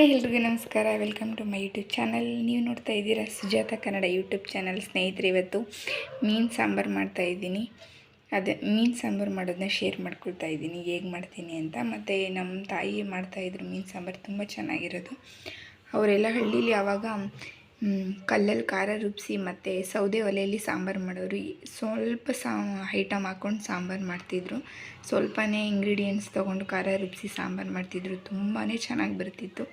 Hi ಎಲ್ರಿಗೂ ನಮಸ್ಕಾರ. Welcome to my YouTube channel ನೀವು ನೋಡ್ತಾ ಇದ್ದೀರಾ ಸುಜಾತ ಕನ್ನಡ ಯೂಟ್ಯೂಬ್ ಚಾನಲ್ ಸ್ನೇಹಿತರೆ ಇವತ್ತು ಮೀನು ಸಾಂಬಾರು ಮಾಡ್ತಾ ಇದ್ದೀನಿ. ಅದೇ ಮೀನು ಸಾಂಬಾರು ಮಾಡೋದನ್ನ ಶೇರ್ ಮಾಡ್ಕೊಳ್ತಾ ಇದ್ದೀನಿ. ಹೇಗೆ ಮಾಡ್ತೀನಿ ಅಂತ. ಮತ್ತು ನಮ್ಮ ತಾಯಿ ಮಾಡ್ತಾಯಿದ್ರು ಮೀನು ಸಾಂಬಾರು ತುಂಬ ಚೆನ್ನಾಗಿರೋದು. ಅವರೆಲ್ಲ ಹಳ್ಳೀಲಿ ಆವಾಗ ಮ್, ಕಲ್ಲಲ್ಲಿ ಖಾರ ರುಬ್ಬಿಸಿ ಮತ್ತು ಸೌದೆ ಒಲೆಯಲ್ಲಿ ಸಾಂಬಾರು ಮಾಡೋರು. ಸ್ವಲ್ಪ ಸಾ, ಐಟಮ್ ಹಾಕ್ಕೊಂಡು ಸಾಂಬಾರು ಮಾಡ್ತಿದ್ರು. ಸ್ವಲ್ಪನೇ ಇಂಗ್ರೀಡಿಯೆಂಟ್ಸ್ ತೊಗೊಂಡು ಖಾರ ರುಬ್ಬಿಸಿ ಸಾಂಬಾರು ಮಾಡ್ತಿದ್ರು. ತುಂಬಾ ಚೆನ್ನಾಗಿ ಬರ್ತಿತ್ತು.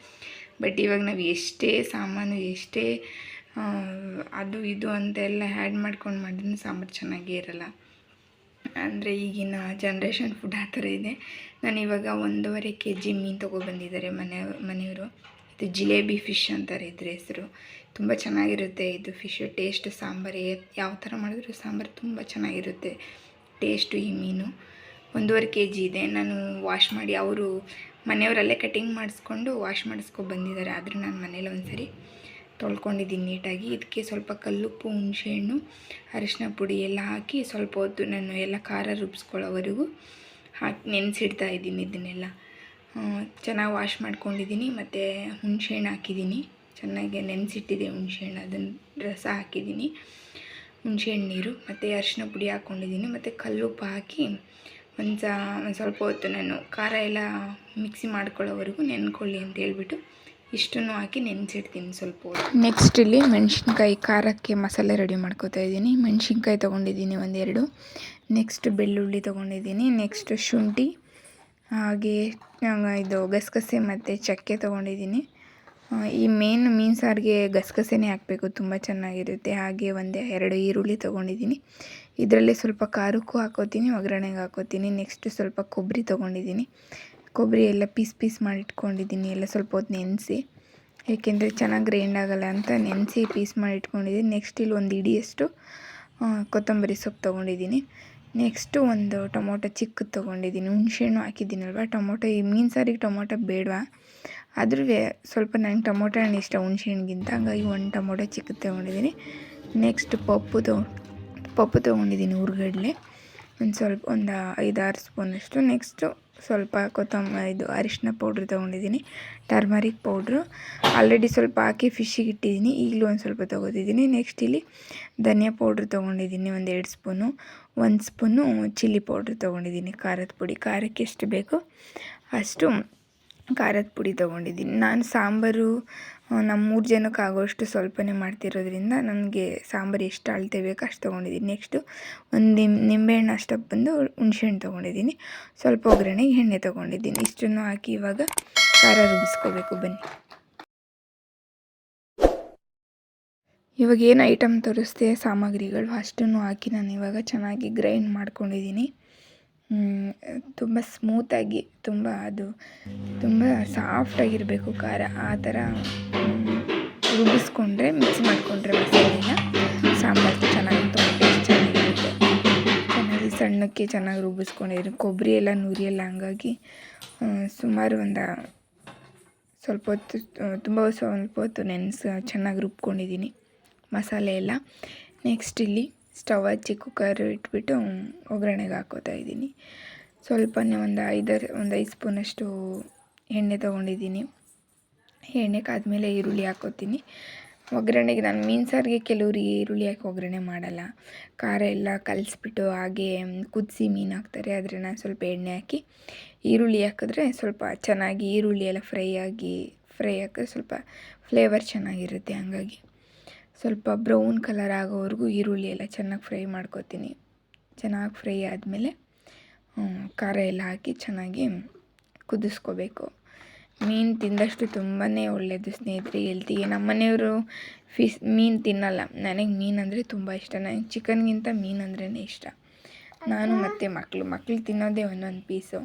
ಬಟ್ ಇವಾಗ ನಾವು ಎಷ್ಟೇ ಸಾಮಾನು, ಎಷ್ಟೇ ಅದು, ಇದು ಅಂತೆಲ್ಲ ಆ್ಯಡ್ ಮಾಡ್ಕೊಂಡು ಮಾಡಿದ್ರೂ ಸಾಂಬಾರು ಚೆನ್ನಾಗೇ ಇರಲ್ಲ. ಅಂದರೆ ಈಗಿನ ಜನ್ರೇಷನ್ ಫುಡ್ ಆ ಥರ ಇದೆ. ನಾನು ಇವಾಗ ಒಂದೂವರೆ ಕೆ ಜಿ ಮೀನು ತೊಗೊಬಂದಿದ್ದಾರೆ ಮನೆ, ಮನೆಯವರು. ಇದು ಜಿಲೇಬಿ ಫಿಶ್ ಅಂತಾರೆ ಇದ್ರ ಹೆಸರು. ತುಂಬ ಚೆನ್ನಾಗಿರುತ್ತೆ ಇದು ಫಿಶ್. ಟೇಸ್ಟ್ ಸಾಂಬಾರು ಯಾವ ಥರ ಮಾಡಿದ್ರು ಸಾಂಬಾರು ತುಂಬ ಚೆನ್ನಾಗಿರುತ್ತೆ. ಟೇಸ್ಟು ಈ ಮೀನು. ಒಂದೂವರೆ ಕೆ ಜಿ ಇದೆ. ನಾನು ವಾಶ್ ಮಾಡಿ ಅವರು ಮನೆಯವರಲ್ಲೇ ಕಟಿಂಗ್ ಮಾಡಿಸ್ಕೊಂಡು ವಾಶ್ ಮಾಡಿಸ್ಕೊಂಡು ಬಂದಿದ್ದಾರೆ. ಆದರೂ ನಾನು ಮನೇಲಿ ಒಂದ್ಸರಿ ತೊಳ್ಕೊಂಡಿದ್ದೀನಿ ನೀಟಾಗಿ. ಇದಕ್ಕೆ ಸ್ವಲ್ಪ ಕಲ್ಲುಪ್ಪು, ಹುಣಸೆಹಣ್ಣು, ಅರಿಶಿನ ಪುಡಿ ಎಲ್ಲ ಹಾಕಿ ಸ್ವಲ್ಪ ಹೊತ್ತು ನಾನು ಎಲ್ಲ ಖಾರ ರುಬ್ಸ್ಕೊಳ್ಳೋವರೆಗೂ ಹಾಕಿ ನೆನೆಸಿಡ್ತಾ ಇದ್ದೀನಿ ಇದನ್ನೆಲ್ಲ. ಚೆನ್ನಾಗಿ ವಾಶ್ ಮಾಡ್ಕೊಂಡಿದ್ದೀನಿ ಮತ್ತು ಹುಣಸೆಹಣ್ಣು ಹಾಕಿದ್ದೀನಿ ಚೆನ್ನಾಗಿ ನೆನೆಸಿಟ್ಟಿದೆ ಹುಣಸೆಹಣ್ಣು ಅದನ್ನು ರಸ ಹಾಕಿದ್ದೀನಿ ಹುಣಸೆಹಣ್ಣು ನೀರು, ಮತ್ತು ಅರಿಶಿನ ಪುಡಿ ಹಾಕ್ಕೊಂಡಿದ್ದೀನಿ ಮತ್ತು ಕಲ್ಲುಪ್ಪು ಹಾಕಿ ಒಂದು ಸ ಸ್ವಲ್ಪ ಹೊತ್ತು ನಾನು ಖಾರ ಎಲ್ಲ ಮಿಕ್ಸಿ ಮಾಡ್ಕೊಳ್ಳೋವರೆಗೂ ನೆನ್ಕೊಳ್ಳಿ ಅಂತ ಹೇಳ್ಬಿಟ್ಟು ಇಷ್ಟನ್ನು ಹಾಕಿ ನೆನೆಸಿಡ್ತೀನಿ ಸ್ವಲ್ಪ ಹೊತ್ತು. ನೆಕ್ಸ್ಟ್ ಇಲ್ಲಿ ಮೆಣಸಿನ್ಕಾಯಿ ಖಾರಕ್ಕೆ ಮಸಾಲೆ ರೆಡಿ ಮಾಡ್ಕೋತಾ ಇದ್ದೀನಿ. ಮೆಣಸಿನ್ಕಾಯಿ ತೊಗೊಂಡಿದ್ದೀನಿ ಒಂದೆರಡು. ನೆಕ್ಸ್ಟ್ ಬೆಳ್ಳುಳ್ಳಿ ತೊಗೊಂಡಿದ್ದೀನಿ. ನೆಕ್ಸ್ಟ್ ಶುಂಠಿ ಹಾಗೆ ಇದು ಗಸಗಸೆ ಮತ್ತು ಚಕ್ಕೆ ತೊಗೊಂಡಿದ್ದೀನಿ. ಈ ಮೇನ್ ಮೀನು ಸಾರಿಗೆ ಗಸಗಸೆನೇ ಹಾಕಬೇಕು, ತುಂಬ ಚೆನ್ನಾಗಿರುತ್ತೆ. ಹಾಗೆ ಒಂದೇ ಎರಡು ಈರುಳ್ಳಿ ತೊಗೊಂಡಿದ್ದೀನಿ. ಇದರಲ್ಲಿ ಸ್ವಲ್ಪ ಖಾರಕ್ಕೂ ಹಾಕೋತೀನಿ, ಒಗ್ಗರಣೆಗೆ ಹಾಕೋತೀನಿ. ನೆಕ್ಸ್ಟ್ ಸ್ವಲ್ಪ ಕೊಬ್ಬರಿ ತೊಗೊಂಡಿದ್ದೀನಿ. ಕೊಬ್ಬರಿ ಎಲ್ಲ ಪೀಸ್ ಪೀಸ್ ಮಾಡಿ ಇಟ್ಕೊಂಡಿದ್ದೀನಿ ಎಲ್ಲ ಸ್ವಲ್ಪ ಹೊತ್ತು ನೆನೆಸಿ. ಏಕೆಂದರೆ ಚೆನ್ನಾಗಿ ಗ್ರೈಂಡ್ ಆಗಲ್ಲ ಅಂತ ನೆನೆಸಿ ಪೀಸ್ ಮಾಡಿ ಇಟ್ಕೊಂಡಿದ್ದೀನಿ ನೆಕ್ಸ್ಟ್ ಇಲ್ಲಿ ಒಂದು ಇಡಿಯಷ್ಟು ಕೊತ್ತಂಬರಿ ಸೊಪ್ಪು ತೊಗೊಂಡಿದ್ದೀನಿ. ನೆಕ್ಸ್ಟು ಒಂದು ಟೊಮೊಟೊ ಚಿಕ್ಕದು ತೊಗೊಂಡಿದ್ದೀನಿ ಹುಣ್ಸೆಹಣ್ಣು ಹಾಕಿದ್ದೀನಲ್ವ? ಟೊಮೊಟೊ, ಈ ಮೀನು ಸಾರಿಗೆ ಟೊಮೊಟೊ ಬೇಡವಾ? ಆದ್ರೂ ಸ್ವಲ್ಪ ನಂಗೆ ಟೊಮೊಟೊ ಹಣ್ಣು ಇಷ್ಟ ಹುಣ್ಸೆಹಣ್ಣಿಗಿಂತ ಹಾಗಾಗಿ ಒಂದು ಟೊಮೊಟೊ ಚಿಕ್ಕದು ತೊಗೊಂಡಿದ್ದೀನಿ ನೆಕ್ಸ್ಟ್ ಪಪ್ಪು ತೊ, ಪಪ್ಪು ತೊಗೊಂಡಿದ್ದೀನಿ ಹುರ್ಗಡ್ಲೆ ಒಂದು ಸ್ವಲ್ಪ, ಒಂದು ಐದಾರು ಸ್ಪೂನಷ್ಟು. ನೆಕ್ಸ್ಟು ಸ್ವಲ್ಪ ಕೊತ್ತಂಬ ಇದು ಅರಿಶಿನ ಪೌಡ್ರ್ ತೊಗೊಂಡಿದ್ದೀನಿ ಟರ್ಮರಿಕ್ ಪೌಡ್ರು. ಆಲ್ರೆಡಿ ಸ್ವಲ್ಪ ಹಾಕಿ ಫಿಶ್ಶಿಗೆ ಇಟ್ಟಿದ್ದೀನಿ, ಈಗಲೂ ಒಂದು ಸ್ವಲ್ಪ ತೊಗೋತಿದ್ದೀನಿ. ನೆಕ್ಸ್ಟ್ ಇಲ್ಲಿ ಧನಿಯಾ ಪೌಡ್ರ್ ತೊಗೊಂಡಿದ್ದೀನಿ, ಒಂದು ಎರಡು ಸ್ಪೂನು. ಒಂದು ಸ್ಪೂನು ಚಿಲ್ಲಿ ಪೌಡ್ರ್ ತೊಗೊಂಡಿದ್ದೀನಿ, ಖಾರದ ಪುಡಿ. ಖಾರಕ್ಕೆ ಎಷ್ಟು ಬೇಕು ಅಷ್ಟು ಖಾರದ ಪುಡಿ ತೊಗೊಂಡಿದ್ದೀನಿ. ನಾನು ಸಾಂಬಾರು ನಮ್ಮ ಮೂರು ಜನಕ್ಕೆ ಆಗೋಷ್ಟು ಸ್ವಲ್ಪನೇ ಮಾಡ್ತಿರೋದ್ರಿಂದ ನನಗೆ ಸಾಂಬಾರು ಎಷ್ಟು ಅಳತೆ ಬೇಕು ಅಷ್ಟು ತೊಗೊಂಡಿದ್ದೀನಿ. ನೆಕ್ಸ್ಟು ಒಂದು ನಿಂಬೆ ನಿಂಬೆಹಣ್ಣು ಅಷ್ಟಕ್ಕೆ ಬಂದು ಹುಣ್ಸೆಹಣ್ಣು ತೊಗೊಂಡಿದ್ದೀನಿ. ಸ್ವಲ್ಪ ಒಗ್ಗರಣೆಗೆ ಎಣ್ಣೆ ತೊಗೊಂಡಿದ್ದೀನಿ. ಇಷ್ಟನ್ನು ಹಾಕಿ ಇವಾಗ ಖಾರ ರುಬ್ಬಿಸ್ಕೋಬೇಕು ಬನ್ನಿ. ಇವಾಗ ಏನು ಐಟಮ್ ತೋರಿಸ್ತೀಯ ಸಾಮಗ್ರಿಗಳು ಅಷ್ಟನ್ನು ಹಾಕಿ ನಾನು ಇವಾಗ ಚೆನ್ನಾಗಿ ಗ್ರೈಂಡ್ ಮಾಡ್ಕೊಂಡಿದ್ದೀನಿ. ತುಂಬ ಸ್ಮೂತಾಗಿ ತುಂಬ ಅದು ತುಂಬ ಸಾಫ್ಟಾಗಿರಬೇಕು ಖಾರ. ಆ ಥರ ರುಬ್ಬಿಸ್ಕೊಂಡ್ರೆ ಮಿಕ್ಸ್ ಮಾಡಿಕೊಂಡ್ರೆ ಮಸಾಲೆನ ಸಾಂಬಾರು ಚೆನ್ನಾಗಿ ತುಂಬ ಟೇಸ್ಟ್ ಚೆನ್ನಾಗಿರುತ್ತೆ. ಚೆನ್ನಾಗಿ ಸಣ್ಣಕ್ಕೆ ಚೆನ್ನಾಗಿ ರುಬ್ಬಿಸ್ಕೊಂಡಿದ್ರು ಕೊಬ್ಬರಿ ಎಲ್ಲ ನುರಿಯಲ್ಲ ಹಂಗಾಗಿ ಸುಮಾರು ಒಂದು ಸ್ವಲ್ಪ ಹೊತ್ತು, ತುಂಬ ಸ್ವಲ್ಪ ಹೊತ್ತು ನೆನೆಸಿ, ಚೆನ್ನಾಗಿ ರುಬ್ಕೊಂಡಿದ್ದೀನಿ ಮಸಾಲೆ ಎಲ್ಲ. ನೆಕ್ಸ್ಟ್ ಇಲ್ಲಿ ಸ್ಟವ್ ಹಚ್ಚಿ ಕುಕ್ಕರ್ ಇಟ್ಬಿಟ್ಟು ಒಗ್ಗರಣೆಗೆ ಹಾಕೋತಾ ಇದ್ದೀನಿ. ಸ್ವಲ್ಪನೇ ಒಂದು ಐದರು, ಒಂದು ಐದು ಸ್ಪೂನಷ್ಟು ಎಣ್ಣೆ ತೊಗೊಂಡಿದ್ದೀನಿ. ಎಣ್ಣೆ ಕಾದ್ಮೇಲೆ ಈರುಳ್ಳಿ ಹಾಕೋತೀನಿ. ಒಗ್ಗರಣೆಗೆ ನಾನು ಮೀನು ಸಾರಿಗೆ ಕೆಲವ್ರಿಗೆ ಈರುಳ್ಳಿ ಹಾಕಿ ಒಗ್ಗರಣೆ ಮಾಡಲ್ಲ. ಖಾರ ಎಲ್ಲ ಕಲಿಸ್ಬಿಟ್ಟು ಹಾಗೆ ಕುದಿಸಿ ಮೀನು ಹಾಕ್ತಾರೆ. ಆದರೆ ನಾನು ಸ್ವಲ್ಪ ಎಣ್ಣೆ ಹಾಕಿ ಈರುಳ್ಳಿ ಹಾಕಿದ್ರೆ ಸ್ವಲ್ಪ ಚೆನ್ನಾಗಿ ಈರುಳ್ಳಿ ಎಲ್ಲ ಫ್ರೈ ಆಗಿ, ಫ್ರೈ ಹಾಕಿದ್ರೆ ಸ್ವಲ್ಪ ಫ್ಲೇವರ್ ಚೆನ್ನಾಗಿರುತ್ತೆ ಹಂಗಾಗಿ. ಸ್ವಲ್ಪ ಬ್ರೌನ್ ಕಲರ್ ಆಗೋವರೆಗೂ ಈರುಳ್ಳಿ ಎಲ್ಲ ಚೆನ್ನಾಗಿ ಫ್ರೈ ಮಾಡ್ಕೊತೀನಿ. ಚೆನ್ನಾಗಿ ಫ್ರೈ ಆದಮೇಲೆ ಖಾರ ಎಲ್ಲ ಹಾಕಿ ಚೆನ್ನಾಗಿ ಕುದಿಸ್ಕೋಬೇಕು. ಮೀನು ತಿಂದಷ್ಟು ತುಂಬಾ ಒಳ್ಳೆಯದು ಸ್ನೇಹಿತರೆ, ಹೆಲ್ತಿಗೆ. ನಮ್ಮ ಮನೆಯವರು ಫಿಶ್ ಮೀನು ತಿನ್ನಲ್ಲ. ನನಗೆ ಮೀನು ಅಂದರೆ ತುಂಬ ಇಷ್ಟ. ನನಗೆ ಚಿಕನ್ಗಿಂತ ಮೀನು ಅಂದ್ರೇ ಇಷ್ಟ. ನಾನು ಮತ್ತು ಮಕ್ಕಳು ಮಕ್ಕಳು ತಿನ್ನೋದೇ ಒಂದೊಂದು ಪೀಸು.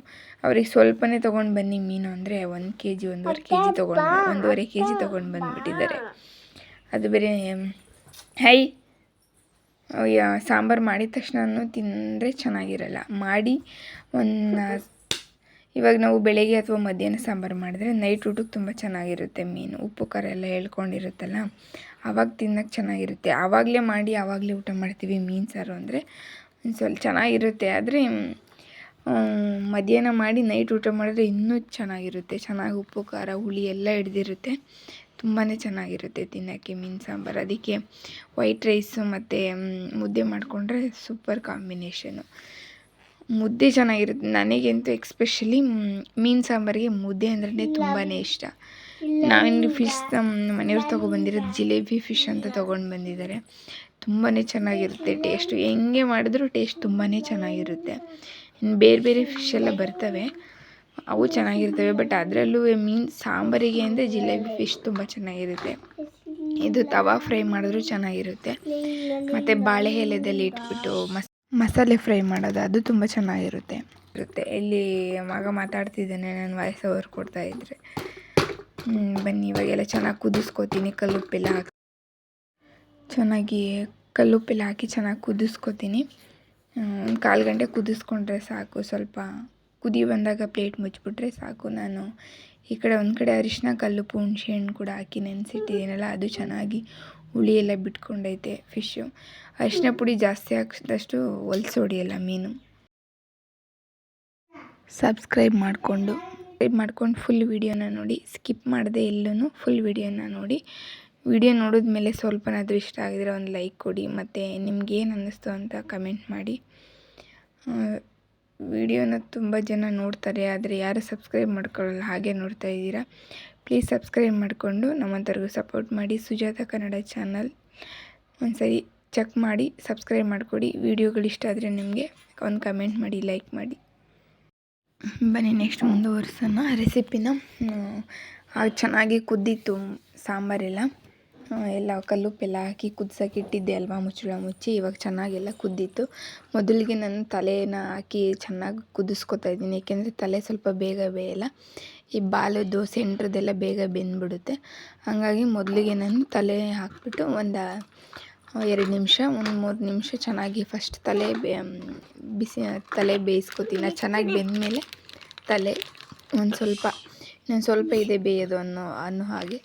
ಅವ್ರಿಗೆ ಸ್ವಲ್ಪನೇ ತೊಗೊಂಡು ಬನ್ನಿ ಮೀನು ಅಂದರೆ ಒಂದು ಕೆ ಜಿ ಒಂದೂವರೆ ಕೆ ಜಿ ತೊಗೊಂಡು ಒಂದೂವರೆ ಕೆ ಜಿ ತೊಗೊಂಡು ಬಂದುಬಿಟ್ಟಿದ್ದಾರೆ. ಅದು ಬೇರೆ, ಹೈ ಸಾಂಬಾರು ಮಾಡಿದ ತಕ್ಷಣ ತಿಂದರೆ ಚೆನ್ನಾಗಿರಲ್ಲ. ಮಾಡಿ ಒಂದು, ಇವಾಗ ನಾವು ಬೆಳಗ್ಗೆ ಅಥವಾ ಮಧ್ಯಾಹ್ನ ಸಾಂಬಾರು ಮಾಡಿದ್ರೆ ನೈಟ್ ಊಟಕ್ಕೆ ತುಂಬ ಚೆನ್ನಾಗಿರುತ್ತೆ ಮೀನು. ಉಪ್ಪು, ಖಾರ ಎಲ್ಲ ಹೇಳ್ಕೊಂಡಿರುತ್ತಲ್ಲ ಆವಾಗ ತಿನ್ನೋಕ್ಕೆ ಚೆನ್ನಾಗಿರುತ್ತೆ. ಆವಾಗಲೇ ಮಾಡಿ ಆವಾಗಲೇ ಊಟ ಮಾಡ್ತೀವಿ ಮೀನು, ಸಾರು ಅಂದರೆ ಒಂದು ಸ್ವಲ್ಪ ಚೆನ್ನಾಗಿರುತ್ತೆ. ಆದರೆ ಮಧ್ಯಾಹ್ನ ಮಾಡಿ ನೈಟ್ ಊಟ ಮಾಡಿದ್ರೆ ಇನ್ನೂ ಚೆನ್ನಾಗಿರುತ್ತೆ. ಚೆನ್ನಾಗಿ ಉಪ್ಪು, ಖಾರ, ಹುಳಿ ಎಲ್ಲ ಹಿಡ್ದಿರುತ್ತೆ. ತುಂಬಾ ಚೆನ್ನಾಗಿರುತ್ತೆ ತಿನ್ನೋಕ್ಕೆ ಮೀನು ಸಾಂಬಾರು. ಅದಕ್ಕೆ ವೈಟ್ ರೈಸು ಮತ್ತು ಮುದ್ದೆ ಮಾಡಿಕೊಂಡ್ರೆ ಸೂಪರ್ ಕಾಂಬಿನೇಷನು ಮುದ್ದೆ ಚೆನ್ನಾಗಿರುತ್ತೆ. ನನಗಂತೂ ಎಕ್ಸ್ಪೆಷಲಿ ಮೀನು ಸಾಂಬಾರಿಗೆ ಮುದ್ದೆ ಅಂದ್ರೆ ತುಂಬಾ ಇಷ್ಟ. ನಾವಿನ್ನು ಫಿಶ್ ಮನೆಯವ್ರು ತೊಗೊಬಂದಿರೋದು ಜಿಲೇಬಿ ಫಿಶ್ ಅಂತ ತೊಗೊಂಡು ಬಂದಿದ್ದಾರೆ. ತುಂಬಾ ಚೆನ್ನಾಗಿರುತ್ತೆ ಟೇಸ್ಟು ಹೆಂಗೆ ಮಾಡಿದ್ರೂ ಟೇಸ್ಟ್ ತುಂಬಾ ಚೆನ್ನಾಗಿರುತ್ತೆ. ಇನ್ನು ಬೇರೆ ಬೇರೆ ಫಿಶ್ ಎಲ್ಲ ಬರ್ತವೆ. ಅವು ಚೆನ್ನಾಗಿರ್ತವೆ ಬಟ್ ಅದರಲ್ಲೂ ಮೀನ್ ಸಾಂಬಾರಿಗೆ ಅಂದರೆ ಜಿಲೇಬಿ ಫಿಶ್ ತುಂಬ ಚೆನ್ನಾಗಿರುತ್ತೆ. ಇದು ತವಾ ಫ್ರೈ ಮಾಡಿದ್ರೂ ಚೆನ್ನಾಗಿರುತ್ತೆ. ಮತ್ತು ಬಾಳೆ ಎಲೆದಲ್ಲಿ ಇಟ್ಬಿಟ್ಟು ಮಸ್, ಮಸಾಲೆ ಫ್ರೈ ಮಾಡೋದು ಅದು ತುಂಬ ಚೆನ್ನಾಗಿರುತ್ತೆ. ಇರುತ್ತೆ. ಇಲ್ಲಿ ಮಗ ಮಾತಾಡ್ತಿದ್ದಾನೆ, ನಾನು ವಾಯ್ಸ್ ಓವರ್ ಕೊಡ್ತಾ ಇದ್ದರೆ ಬನ್ನಿ, ಇವಾಗೆಲ್ಲ ಚೆನ್ನಾಗಿ ಕುದಿಸ್ಕೊತೀನಿ, ಕಲ್ಲುಪ್ಪೆಲ್ಲ ಹಾಕಿ, ಚೆನ್ನಾಗಿ ಕಲ್ಲುಪ್ಪೆಲ್ಲ ಹಾಕಿ ಚೆನ್ನಾಗಿ ಕುದಿಸ್ಕೊತೀನಿ. ಒಂದು ಕಾಲು ಗಂಟೆ ಕುದಿಸ್ಕೊಂಡ್ರೆ ಸಾಕು, ಸ್ವಲ್ಪ ಕುದಿ ಬಂದಾಗ ಪ್ಲೇಟ್ ಮುಚ್ಚಿಬಿಟ್ರೆ ಸಾಕು. ನಾನು ಈ ಕಡೆ ಒಂದು ಕಡೆ ಅರಿಶಿನ, ಕಲ್ಲುಪ್ಪು ಹುಣ್ಸೆ ಹಣ್ಣು ಕೂಡ ಹಾಕಿ ನೆನೆಸಿಟ್ಟಿದ್ದೀನಲ್ಲ ಅದು ಚೆನ್ನಾಗಿ ಹುಳಿ ಎಲ್ಲ ಬಿಟ್ಕೊಂಡೈತೆ ಫಿಶ್ಶು ಅರಿಶಿನ ಪುಡಿ ಜಾಸ್ತಿ ಹಾಕಿದಷ್ಟು ಹೊಲ್ಸೋಡಿಯಲ್ಲ ಮೀನು. ಸಬ್ಸ್ಕ್ರೈಬ್ ಮಾಡಿಕೊಂಡು ಸಬ್ಸ್ಕ್ರೈಬ್ ಮಾಡ್ಕೊಂಡು ಫುಲ್ ವೀಡಿಯೋನ ನೋಡಿ. ಸ್ಕಿಪ್ ಮಾಡದೆ ಎಲ್ಲೂ ಫುಲ್ ವೀಡಿಯೋನ ನೋಡಿ. ವಿಡಿಯೋ ನೋಡಿದ ಮೇಲೆ ಸ್ವಲ್ಪನಾದರೂ ಇಷ್ಟ ಆಗಿದ್ರೆ ಒಂದು ಲೈಕ್ ಕೊಡಿ. ಮತ್ತು ನಿಮ್ಗೇನು ಅನ್ನಿಸ್ತು ಅಂತ ಕಮೆಂಟ್ ಮಾಡಿ. ವಿಡಿಯೋನ ತುಂಬ ಜನ ನೋಡ್ತಾರೆ, ಆದರೆ ಯಾರು ಸಬ್ಸ್ಕ್ರೈಬ್ ಮಾಡ್ಕೊಳ್ಳಲ್ಲ, ಹಾಗೆ ನೋಡ್ತಾ ಇದ್ದೀರಾ? ಪ್ಲೀಸ್ ಸಬ್ಸ್ಕ್ರೈಬ್ ಮಾಡಿಕೊಂಡು ನಮ್ಮಂಥವ್ರಿಗೂ ಸಪೋರ್ಟ್ ಮಾಡಿ. ಸುಜಾತ ಕನ್ನಡ ಚಾನಲ್ ಒಂದು ಸರಿ ಚೆಕ್ ಮಾಡಿ, ಸಬ್ಸ್ಕ್ರೈಬ್ ಮಾಡಿಕೊಡಿ. ವಿಡಿಯೋಗಳು ಇಷ್ಟ ಆದರೆ ನಿಮಗೆ ಒಂದು ಕಮೆಂಟ್ ಮಾಡಿ, ಲೈಕ್ ಮಾಡಿ. ಬನ್ನಿ ನೆಕ್ಸ್ಟ್ ಮುಂದುವರ್ಸೋಣ. ರೆಸಿಪಿನ ಚೆನ್ನಾಗಿ ಕುದ್ದಿತ್ತು ಸಾಂಬಾರೆಲ್ಲ. ಎಲ್ಲ ಕಲ್ಲುಪ್ಪೆಲ್ಲ ಹಾಕಿ ಕುದ್ಸಕ್ಕೆ ಇಟ್ಟಿದ್ದೆ ಅಲ್ವಾ ಮುಚ್ಚಳ ಮುಚ್ಚಿ. ಇವಾಗ ಚೆನ್ನಾಗೆಲ್ಲ ಕುದ್ದಿತ್ತು. ಮೊದಲಿಗೆ ನಾನು ತಲೆನ ಹಾಕಿ ಚೆನ್ನಾಗಿ ಕುದಿಸ್ಕೊತಾ ಇದ್ದೀನಿ. ಏಕೆಂದರೆ ತಲೆ ಸ್ವಲ್ಪ ಬೇಗ ಬೇಯಲ್ಲ. ಈ ಬಾಲದ್ದು ಸೆಂಟ್ರದ್ದೆಲ್ಲ ಬೇಗ ಬೆಂದ್ಬಿಡುತ್ತೆ. ಹಾಗಾಗಿ ಮೊದಲಿಗೆ ನಾನು ತಲೆ ಹಾಕಿಬಿಟ್ಟು ಒಂದು ಎರಡು ನಿಮಿಷ, ಒಂದು ಮೂರು ನಿಮಿಷ ಚೆನ್ನಾಗಿ ಫಸ್ಟ್ ತಲೆ ಬಿಸಿ, ತಲೆ ಬೇಯಿಸ್ಕೊತೀನಿ. ಚೆನ್ನಾಗಿ ಬೆಂದಮೇಲೆ ತಲೆ ಒಂದು ಸ್ವಲ್ಪ, ಇನ್ನೊಂದು ಸ್ವಲ್ಪ ಇದೆ ಬೇಯೋದು ಅನ್ನೋ ಅನ್ನೋ ಹಾಗೆ.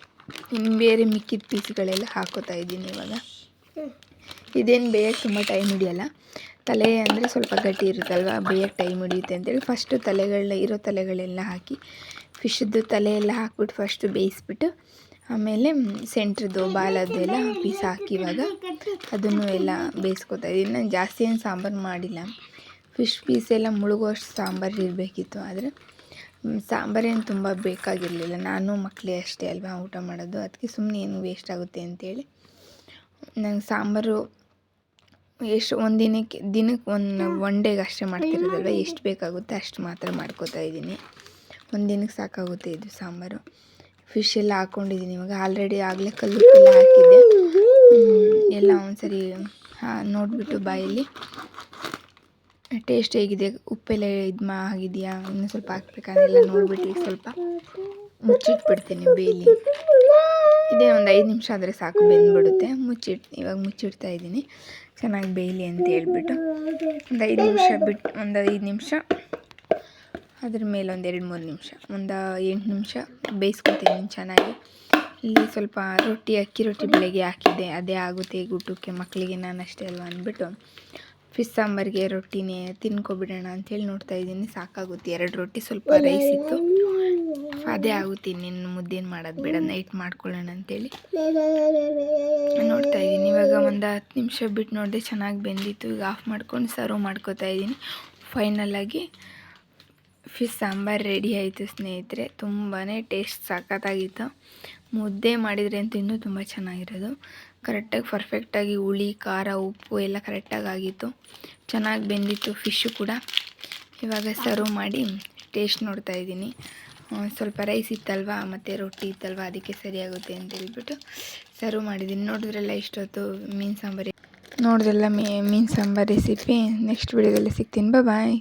ಇನ್ನು ಬೇರೆ ಮಿಕ್ಕಿದ ಪೀಸ್ಗಳೆಲ್ಲ ಹಾಕೋತಾ ಇದ್ದೀನಿ ಇವಾಗ. ಇದೇನು ಬೇಯಕ್ಕೆ ತುಂಬ ಟೈಮ್ ಹಿಡಿಯಲ್ಲ. ತಲೆ ಅಂದರೆ ಸ್ವಲ್ಪ ಗಟ್ಟಿ ಇರುತ್ತಲ್ವ? ಬೇಯಕ್ಕೆ ಟೈಮ್ ಹಿಡಿಯುತ್ತೆ ಅಂತೇಳಿ ಫಸ್ಟು ತಲೆಗಳನ್ನ ಇರೋ ತಲೆಗಳೆಲ್ಲ ಹಾಕಿ ಫಿಶ್ದು ತಲೆ ಎಲ್ಲ ಹಾಕ್ಬಿಟ್ಟು ಫಸ್ಟು ಬೇಯಿಸ್ಬಿಟ್ಟು, ಆಮೇಲೆ ಸೆಂಟ್ರದ್ದು ಬಾಲದ್ದು ಎಲ್ಲ ಪೀಸ್ ಹಾಕಿ ಇವಾಗ ಅದನ್ನು ಎಲ್ಲ ಬೇಯಿಸ್ಕೊತಾ ಇದ್ದೀನಿ. ನಾನು ಜಾಸ್ತಿ ಏನು ಸಾಂಬಾರು ಮಾಡಿಲ್ಲ. ಫಿಶ್ ಪೀಸ್ ಎಲ್ಲ ಮುಳುಗುವಷ್ಟು ಸಾಂಬಾರು ಇರಬೇಕಿತ್ತು, ಆದರೆ ಸಾಂಬಾರೇನು ತುಂಬ ಬೇಕಾಗಿರಲಿಲ್ಲ. ನಾನು ಮಕ್ಕಳೇ ಅಷ್ಟೇ ಅಲ್ವಾ ಊಟ ಮಾಡೋದು. ಅದಕ್ಕೆ ಸುಮ್ಮನೆ ಏನು ವೇಸ್ಟ್ ಆಗುತ್ತೆ ಅಂತೇಳಿ. ನಂಗೆ ಸಾಂಬಾರು ಎಷ್ಟು ಒಂದು ದಿನಕ್ಕೆ ದಿನಕ್ಕೆ ಒಂದು ಒನ್ ಡೇಗೆ ಅಷ್ಟೇ ಮಾಡ್ತಿರೋದಲ್ವ? ಎಷ್ಟು ಬೇಕಾಗುತ್ತೆ ಅಷ್ಟು ಮಾತ್ರ ಮಾಡ್ಕೋತಾ ಇದ್ದೀನಿ. ಒಂದು ದಿನಕ್ಕೆ ಸಾಕಾಗುತ್ತೆ ಇದು ಸಾಂಬಾರು. ಫಿಶ್ ಎಲ್ಲ ಹಾಕ್ಕೊಂಡಿದ್ದೀನಿ ಇವಾಗ. ಆಲ್ರೆಡಿ ಆಗಲೇ ಕಲ್ಲು ಹಾಕಿದ್ದೆ. ಎಲ್ಲ ಒಂದ್ಸರಿ ನೋಡಿಬಿಟ್ಟು ಬಾಯಲ್ಲಿ. ಟೇಸ್ಟ್ ಹೇಗಿದೆ? ಉಪ್ಪೆಲ್ಲ ಇದು ಮಾ ಆಗಿದೆಯಾ? ಇನ್ನೂ ಸ್ವಲ್ಪ ಹಾಕ್ಬೇಕಾದೆಲ್ಲ ನೋಡಿಬಿಟ್ಟು ಸ್ವಲ್ಪ ಮುಚ್ಚಿಟ್ಬಿಡ್ತೀನಿ ಬೇಲಿ ಇದೇ ಒಂದು ಐದು ನಿಮಿಷ ಆದರೆ ಸಾಕು, ಬೆಂದ್ಬಿಡುತ್ತೆ. ಮುಚ್ಚಿಟ್ ಇವಾಗ ಮುಚ್ಚಿಡ್ತಾ ಇದ್ದೀನಿ. ಚೆನ್ನಾಗಿ ಬೇಯಲಿ ಅಂತ ಹೇಳ್ಬಿಟ್ಟು. ಒಂದು ಐದು ನಿಮಿಷ ಬಿಟ್ಟು ಒಂದು ಐದು ನಿಮಿಷ. ಅದ್ರ ಮೇಲೆ ಒಂದು ಎರಡು ಮೂರು ನಿಮಿಷ. ಒಂದು ಎಂಟು ನಿಮಿಷ. ಬೇಯಿಸ್ಕೊತೀನಿ ಚೆನ್ನಾಗಿ. ಇಲ್ಲಿ ಸ್ವಲ್ಪ ರೊಟ್ಟಿ, ಅಕ್ಕಿ ರೊಟ್ಟಿ ಬೆಳಗ್ಗೆ ಹಾಕಿದ್ದೆ. ಅದೇ ಆಗುತ್ತೆ, ಊಟಕ್ಕೆ ಮಕ್ಕಳಿಗೆ ನಾನು ಅಷ್ಟೇ ಅಲ್ವಾ ಅಂದ್ಬಿಟ್ಟು. ಫಿಶ್ ಸಾಂಬಾರಿಗೆ ರೊಟ್ಟಿನೇ ತಿನ್ಕೊಬಿಡೋಣ ಅಂಥೇಳಿ ನೋಡ್ತಾ ಇದ್ದೀನಿ. ಸಾಕಾಗುತ್ತೆ. ಎರಡು ರೊಟ್ಟಿ ಸ್ವಲ್ಪ ರೈಸ್ ಇತ್ತು. ಅದೇ ಆಗುತ್ತೆ. ಇನ್ನೇನು ಮುದ್ದೇನು ಮಾಡೋದು ಬೇಡ. ನೈಟ್ ಮಾಡ್ಕೊಳ್ಳೋಣ ಅಂತೇಳಿ. ನೋಡ್ತಾ ಇದ್ದೀನಿ. ಇವಾಗ ಒಂದು ಹತ್ತು ನಿಮಿಷ ಬಿಟ್ಟು ನೋಡಿದೆ ಚೆನ್ನಾಗಿ ಬೆಂದಿತ್ತು. ಈಗ ಆಫ್ ಮಾಡ್ಕೊಂಡು ಸರ್ವ್ ಮಾಡ್ಕೋತಾ ಇದ್ದೀನಿ. ಫೈನಲಾಗಿ ಫಿಶ್ ಸಾಂಬಾರು ರೆಡಿ ಆಯಿತು ಸ್ನೇಹಿತರೆ. ತುಂಬಾ ಟೇಸ್ಟ್ ಸಾಕತ್ತಾಗಿತ್ತು ಮುದ್ದೆ ಮಾಡಿದರೆ ಅಂತೂ ಇನ್ನೂ ತುಂಬ ಚೆನ್ನಾಗಿರೋದು. ಕರೆಕ್ಟಾಗಿ ಪರ್ಫೆಕ್ಟಾಗಿ ಹುಳಿ, ಖಾರ, ಉಪ್ಪು ಎಲ್ಲ ಕರೆಕ್ಟಾಗಿ ಆಗಿತ್ತು. ಚೆನ್ನಾಗಿ ಬೆಂದಿತ್ತು ಫಿಶ್ಶು ಕೂಡ. ಇವಾಗ ಸರ್ವ್ ಮಾಡಿ ಟೇಸ್ಟ್ ನೋಡ್ತಾ ಇದ್ದೀನಿ. ಸ್ವಲ್ಪ ರೈಸ್ ಇತ್ತಲ್ವಾ, ಮತ್ತು ರೊಟ್ಟಿ ಇತ್ತಲ್ವ, ಅದಕ್ಕೆ ಸರಿಯಾಗುತ್ತೆ ಅಂತ ಹೇಳ್ಬಿಟ್ಟು ಸರ್ವ್ ಮಾಡಿದ್ದೀನಿ. ನೋಡಿದ್ರೆಲ್ಲ ಇಷ್ಟೊತ್ತು ಮೀನು ಸಾಂಬಾರು ನೋಡಿದ್ರೆಲ್ಲ ಮೀನು ಸಾಂಬಾರು ರೆಸಿಪಿ ನೆಕ್ಸ್ಟ್ ವಿಡಿಯೋದಲ್ಲಿ ಸಿಗ್ತೀನಿ. ಬಾಯ್